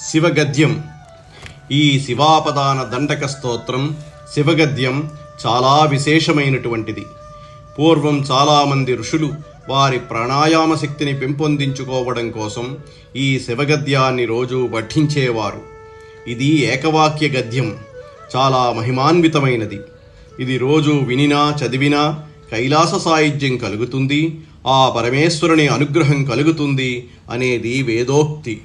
శివగద్యం. ఈ శివాపదాన దండక స్తోత్రం శివగద్యం చాలా విశేషమైనటువంటిది. పూర్వం చాలామంది ఋషులు వారి ప్రాణాయామ శక్తిని పెంపొందించుకోవడం కోసం ఈ శివగద్యాన్ని రోజు పఠించేవారు ఇది ఏకవాక్య గద్యం. చాలా మహిమాన్వితమైనది. ఇది రోజు వినినా చదివినా కైలాస సాహిత్యం కలుగుతుంది ఆ పరమేశ్వరుని అనుగ్రహం కలుగుతుంది అనేది వేదోక్తి.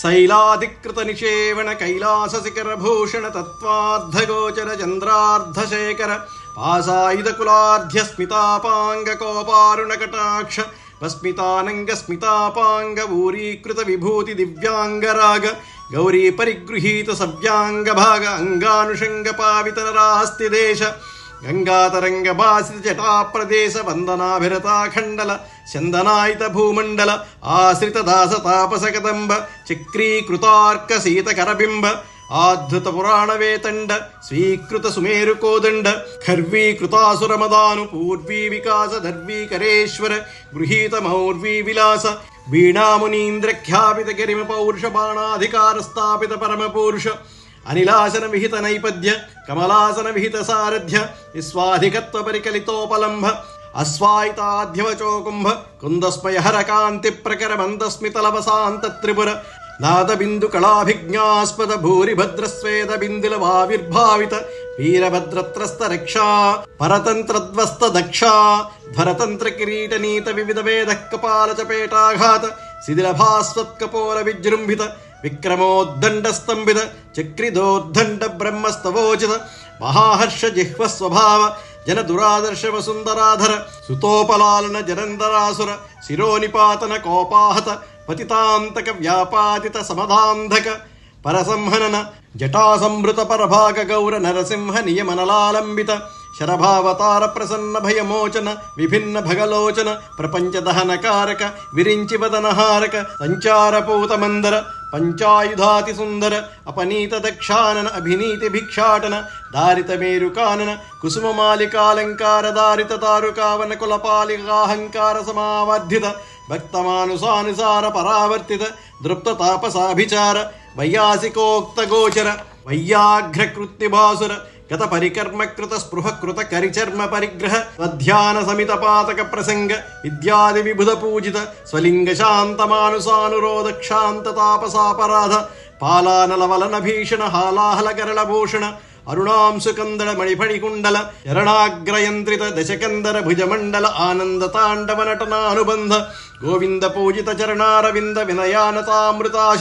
शैलाधिकृतनिषेवण कैलासशिखरभूषण तत्त्वार्धगोचर चन्द्रार्धशेखर आसायुधकुलार्ध्यस्मितापाङ्गकोपारुणकटाक्ष अस्मितानङ्गस्मितापाङ्गूरीकृतविभूतिदिव्याङ्गराग गौरीपरिगृहीतसव्याङ्गभाग अङ्गानुषङ्गपावितनरास्ति देश ഗംഗാതരംഗാസി ജടാപ്രദേശ വന്ദനാഭിരതാഖണ്ഡല ചന്ദനായുത ഭൂമണ്ഡല ആശ്രിതദാസതാപസകദംബ ചക്രീകൃതാർക്ക ശീതകരബിംബ ആധൃത ഖർവീകൃതാസുരമദാനു പൂർവീ വികാസ ധർവീകരേശ്വര ഗൃഹീത అంగానుషంగ పావిత నరాస్తి దేశ గంగాతరంగ భాసిత జటాప్రదేశ వందనాభిరతాఖండల చందనాయిత భూమండల ఆశ్రిత దాస తాపస కదంబ చక్రీకృతార్క శీతకరబింబ ఆధృత పురాణ వేతండ స్వీకృత సుమేరు కోదండ ఖర్వీకృతాసురమదాను పూర్వీ వికాస ధర్వీకరేశ్వర గృహీత మౌర్వీ విలాస వీణామునీంద్రఖ్యాపిత గిరిమ పౌరుష బాణాధికార స్థాపిత పరమ పురుష అనిలాసన విహిత నైపద్య కమలాసన విహిత సారథ్య విశ్వాధికత్వ పరికలితోపలంభ అశ్వాయితాధ్యవచోకుంభ కుందస్మయహర కాంతి ప్రకర మందస్మితలవసాంత త్రిపుర నాదబిందు కళాభిజ్ఞాస్పద భూరిభద్రస్వేద బిందుల వావిర్భావిత వీరభద్రత్రస్త రక్షా పరతంత్రధ్వస్త దక్షా ధరతంత్ర కిరీట నీత వివిధ వేద కపాల చపేటాఘాత శిథిలభాస్వత్కపోల విజృంభిత विक्रमोद्दण्डस्तम्भित चक्रिदोद्दण्डब्रह्मस्तवोचित महाहर्षजिह्वस्वभाव जनदुरादर्शवसुन्दराधर सुतोपलालन जरन्धरासुर शिरोनिपातनकोपाहत पतितान्तकव्यापातित समधान्धक परसंहनन जटासम्भृतपरभागगौर नरसिंहनियमनलालम्बित శిరోనిపాతన కోపాహత పతితాంతక వ్యాపాదిత సమధాంధక పరసంహనన జటాసంభృత పరభాగ గౌర నరసింహ నియమనలాలంబిత శరభావతార ప్రసన్న భయమోచన విభిన్న భగలోచన ప్రపంచ దహనకారక విరించి వదనహారక సంచారపూత మందర పంచాయుధాతి సుందర అపనీత దక్షానన అభినీతి భిక్షాటన దారిత మేరు కానన కుసుమ మాలికాలంకార దారిత తారుకావన కులపాలికాహంకార సమావర్ధిత భక్తమానుసానుసార పరావర్తిత దృప్త తాపసాభిచార వైయాసికోక్త గోచర వైయాఘ్రకృత్తిభాసుర गत परिकर्म कृत स्पृह कृत करिचर्म परिग्रह मध्यान समितपातक प्रसङ्गुधपूजित स्वलिङ्गशान्तमानुसानुरोध क्षान्त तापसापराध पालानलवलन भीषण हालाहल करल करलभूषण अरुणांशुकन्द मणिफणिकुण्डल चरणाग्रयन्त्रित दशकन्दर भुजमण्डल आनन्द ताण्डव नटनानुबन्ध गोविन्द पूजित चरणारविन्द विनयानतामृताश